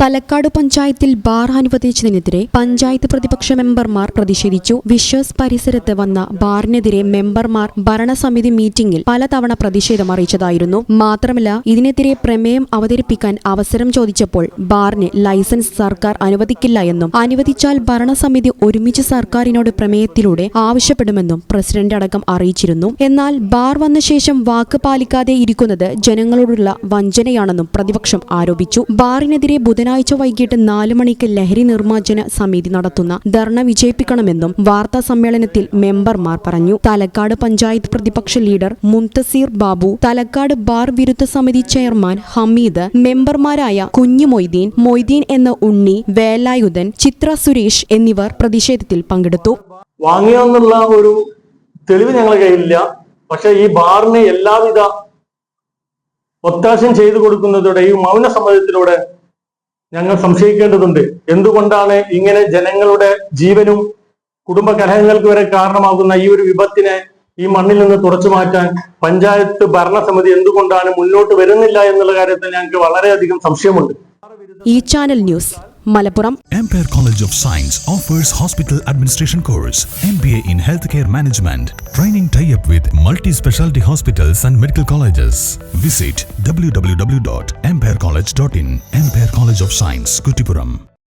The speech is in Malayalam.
തലക്കാട് പഞ്ചായത്തിൽ ബാർ അനുവദിച്ചതിനെതിരെ പഞ്ചായത്ത് പ്രതിപക്ഷ മെമ്പർമാർ പ്രതിഷേധിച്ചു. വിശ്വസ് പരിസരത്ത് വന്ന ബാറിനെതിരെ മെമ്പർമാർ ഭരണസമിതി മീറ്റിംഗിൽ പലതവണ പ്രതിഷേധം അറിയിച്ചതായിരുന്നു. മാത്രമല്ല ഇതിനെതിരെ പ്രമേയം അവതരിപ്പിക്കാൻ അവസരം ചോദിച്ചപ്പോൾ ബാറിന് ലൈസൻസ് സർക്കാർ അനുവദിക്കില്ല എന്നും അനുവദിച്ചാൽ ഭരണസമിതി ഒരുമിച്ച് സർക്കാരിനോട് പ്രമേയത്തിലൂടെ ആവശ്യപ്പെടുമെന്നും പ്രസിഡന്റ് അടക്കം അറിയിച്ചിരുന്നു. എന്നാൽ ബാർ വന്ന ശേഷം വാക്ക് പാലിക്കാതെ ഇരിക്കുന്നത് ജനങ്ങളോടുള്ള വഞ്ചനയാണെന്നും പ്രതിപക്ഷം ആരോപിച്ചു. ബാറിനെതിരെ ബുധനാഴ്ച വൈകിട്ട് നാല് മണിക്ക് ലഹരി നിർമ്മാർജന സമിതി നടത്തുന്ന ധർണ വിജയിപ്പിക്കണമെന്നും വാർത്താ സമ്മേളനത്തിൽ മെമ്പർമാർ പറഞ്ഞു. തലക്കാട് പഞ്ചായത്ത് പ്രതിപക്ഷ ലീഡർ മുന്തസീർ ബാബു തലക്കാട് ബാർ വിരുദ്ധ സമിതി ചെയർമാൻ ഹമീദ് മെമ്പർമാരായ കുഞ്ഞു മൊയ്തീൻ മൊയ്തീൻ എന്ന ഉണ്ണി വേലായുധൻ ചിത്ര സുരേഷ് എന്നിവർ പ്രതിഷേധത്തിൽ പങ്കെടുത്തു. വാങ്ങിയെന്നുള്ള ഒരു തെളിവ് ഞങ്ങളുടെ കയ്യിലില്ല. പക്ഷെ ഈ ബാറിന് എല്ലാവിധ ഒത്താശം ചെയ്തു കൊടുക്കുന്നതോടെ ഈ മൗന സമ്മതത്തിലൂടെ ഞങ്ങൾ സംശയിക്കേണ്ടതുണ്ട്. എന്തുകൊണ്ടാണ് ഇങ്ങനെ ജനങ്ങളുടെ ജീവനും കുടുംബ കലഹങ്ങൾക്ക് വരെ കാരണമാകുന്ന ഈ ഒരു വിപത്തിനെ ഈ മണ്ണിൽ നിന്ന് തുടച്ചു മാറ്റാൻ പഞ്ചായത്ത് ഭരണസമിതി എന്തുകൊണ്ടാണ് മുന്നോട്ട് വരുന്നില്ല എന്നുള്ള കാര്യത്തിൽ ഞങ്ങൾക്ക് വളരെയധികം സംശയമുണ്ട്. ഈ channel news Malappuram Ampere College of Science offers hospital administration course, MBA in healthcare management, training tie-up with multi-specialty hospitals and medical colleges. Visit www.amperecollege.in. Ampere College of Science, Kutipuram.